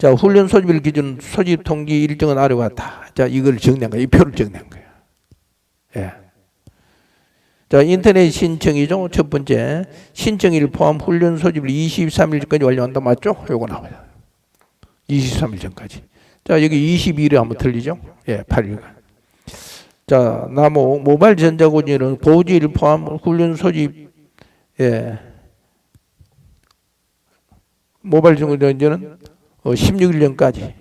자, 훈련 소집일 기준 소집 통지 일정은 아래와 같다. 자, 이걸 정리한 거야. 이 표를 정리한 거야. 예. 자, 인터넷 신청이죠. 첫 번째. 신청일 포함 훈련 소집일 23일 전까지 완료한다. 맞죠? 요거 나와요. 23일 전까지. 자, 여기 22일에 한번 틀리죠? 예, 8일간. 자, 나무 모바일 전자고지는 고지일 포함 훈련 소집 예. 모바일 전자고지는 어, 16일 전까지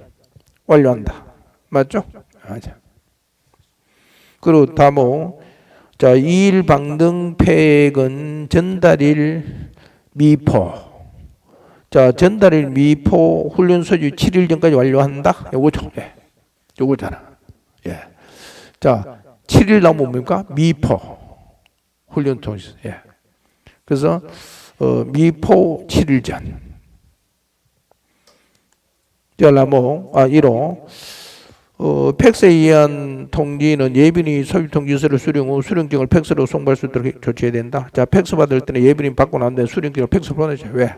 완료한다. 맞죠? 맞아. 그리고 다모 자, 2일 방등 폐액은 전달일 미포. 자, 전달일 미포 훈련 소집 7일 전까지 완료한다. 요거죠. 예. 요거잖아. 예. 자, 7일 남으면 뭡니까? 미포. 훈련 통지. 예. 그래서 어, 미포 7일 전. 열나모 아 1호 어, 팩스에 의한 통지는 예빈이 소유 통지서를 수령 후 수령증을 팩스로 송부할 수 있도록 조치해야 된다. 자, 팩스 받을 때는 예빈이 받고 난 다음에 수령증을 팩스로 보내죠. 왜?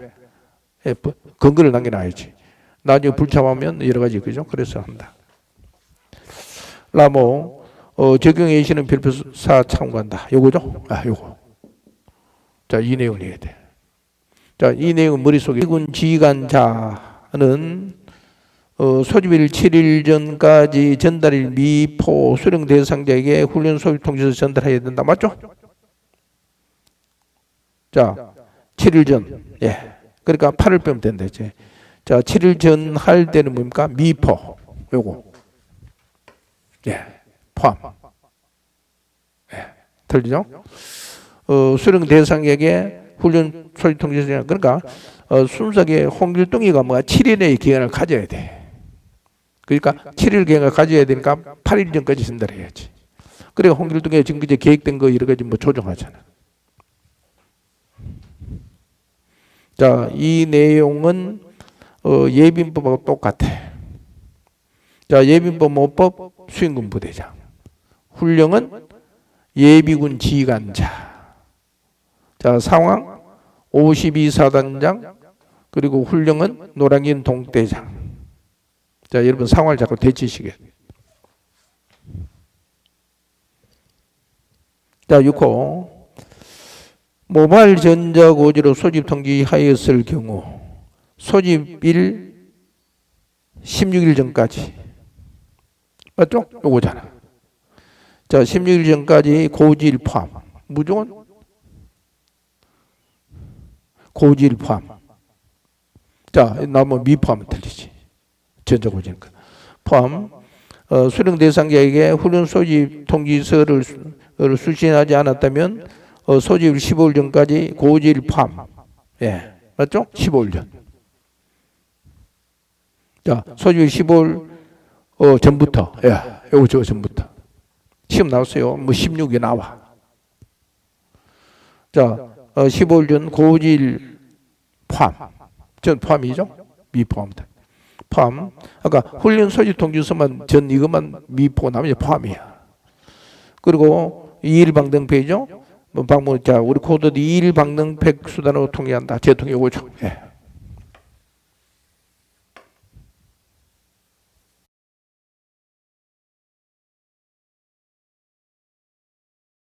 예, 부- 근거를 남겨놔야지. 나중에 불참하면 여러 가지 그죠? 그래서 한다. 라모 어, 적용 예시는 별표사 참고한다. 요거죠? 아, 요거. 자, 이 내용을 해야 돼. 자, 이 내용은 머릿속에 군 지휘관자는 어, 소집일 7일 전까지 전달일 미포 수령 대상자에게 훈련 소집 통지서 전달해야 된다. 맞죠? 자, 7일 전. 예. 그러니까 8일 빼면 된다. 이제. 자, 7일 전 할 때는 뭡니까? 미포. 요거. 예. 포함. 예. 들리죠? 어, 수령 대상에게 훈련 소집 통지서 그러니까 어, 순수하게 홍길동이가 뭐가 7일의 기간을 가져야 돼. 그러니까 7일 계획을 가져야 되니까 8일 전까지 전달해야지. 그래 홍길동에 지금 이제 계획된 거 여러 가지 뭐 조정하잖아. 자, 이 내용은 어, 예빈법하고 똑같아. 자, 예빈법 모법 수행군 부대장. 훈령은 예비군 지휘관자. 자, 상황 52사단장 그리고 훈령은 노량진 동대장. 자, 여러분 상황을 자꾸 되치시게. 자, 6호. 모바일 전자고지로 소집 통지하였을 경우 소집일 16일 전까지 맞죠? 요거잖아. 자, 16일 전까지 고지일 포함. 무조건 고지일 포함. 자, 나뭐 미포함은 틀리지. 전자고지는 포함 어, 수령 대상자에게 훈련 소집 통지서를 수신하지 않았다면 어, 소집 15일 전까지 고지일 포함. 예 맞죠? 15일 전. 자 소집 15일 어, 전부터. 예 요거 저 전부터. 시험 나왔어요. 뭐 16이 나와. 자 어, 15일 전 고지일 포함. 전 포함이죠? 미포함다. 포함. 아까 훈련 소집 통지서만 전 이것만 미포 나머지 포함이야. 그리고 2일 방등패죠. 뭐 방문 자 우리 코드 2일 방등패 수단으로 통일한다. 재통이 오죠. 예.